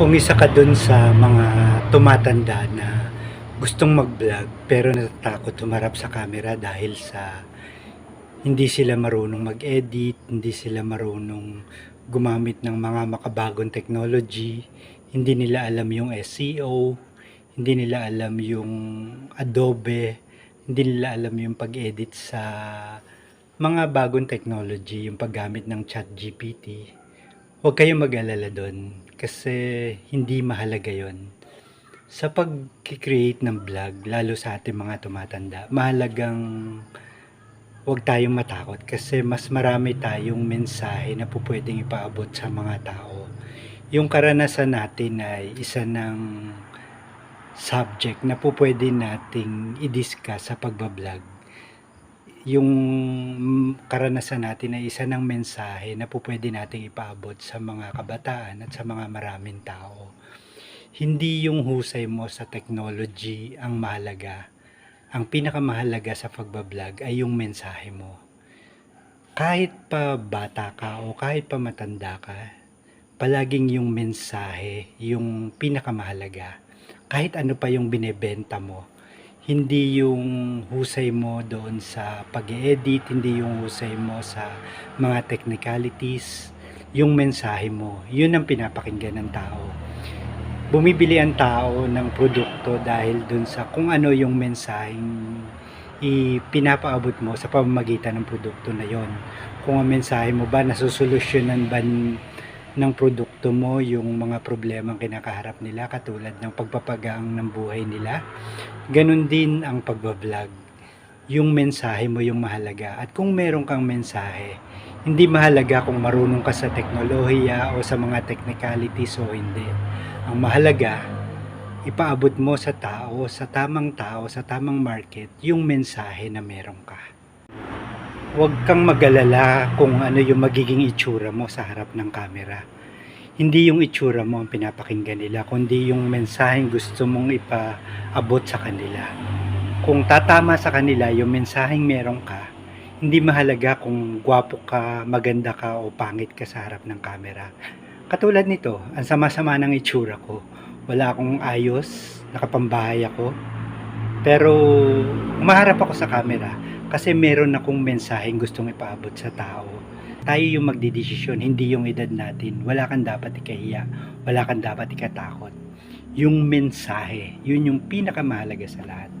Kung isa ka dun sa mga tumatanda na gustong mag-vlog pero natatakot tumarap sa camera dahil sa hindi sila marunong mag-edit, hindi sila marunong gumamit ng mga makabagong technology, hindi nila alam yung SEO, hindi nila alam yung Adobe, hindi nila alam yung pag-edit sa mga bagong technology, yung paggamit ng ChatGPT. Huwag kayong mag-alala doon kasi hindi mahalaga yon. Sa pag-create ng vlog, lalo sa ating mga tumatanda, mahalagang huwag tayong matakot kasi mas marami tayong mensahe na po pwedeng ipaabot sa mga tao. Yung karanasan natin ay isa ng subject na po pwede nating i-discuss sa pagbablog. Yung karanasan natin ay isa ng mensahe na po pwede nating ipaabot sa mga kabataan at sa mga maraming tao. Hindi yung husay mo sa technology ang mahalaga. Ang pinakamahalaga sa pagbablog ay yung mensahe mo. Kahit pa bata ka o kahit pa matanda ka, palaging yung mensahe yung pinakamahalaga. Kahit ano pa yung binebenta mo, hindi yung husay mo doon sa pag edit hindi yung husay mo sa mga technicalities, yung mensahe mo, yun ang pinapakinggan ng tao. Bumibili ang tao ng produkto dahil doon sa kung ano yung mensaheng ipinapaabot mo sa pamamagitan ng produkto na yon. Kung ang mensahe mo ba nasusolusyonan ba ng produkto mo yung mga problema kinakaharap nila katulad ng pagpapagaang ng buhay nila. Ganon din ang pagbablog. Yung mensahe mo yung mahalaga. At kung meron kang mensahe, hindi mahalaga kung marunong ka sa teknolohiya o sa mga technicalities o hindi. Ang mahalaga, ipaabot mo sa tao, sa tamang tao, sa tamang market, yung mensahe na meron ka. Huwag kang magalala kung ano yung magiging itsura mo sa harap ng camera. Hindi yung itsura mo ang pinapakinggan nila, kundi yung mensaheng gusto mong ipaabot sa kanila. Kung tatama sa kanila yung mensaheng meron ka, hindi mahalaga kung gwapo ka, maganda ka o pangit ka sa harap ng camera. Katulad nito, ang sama-sama ng itsura ko. Wala akong ayos, nakapambahay ako. Pero umaharap ako sa camera kasi meron akong mensaheng gustong ipaabot sa tao. Tayo yung magdidesisyon, hindi yung edad natin. Wala kang dapat ikahiya, wala kang dapat ikatakot. Yung mensahe, yun yung pinakamahalaga sa lahat.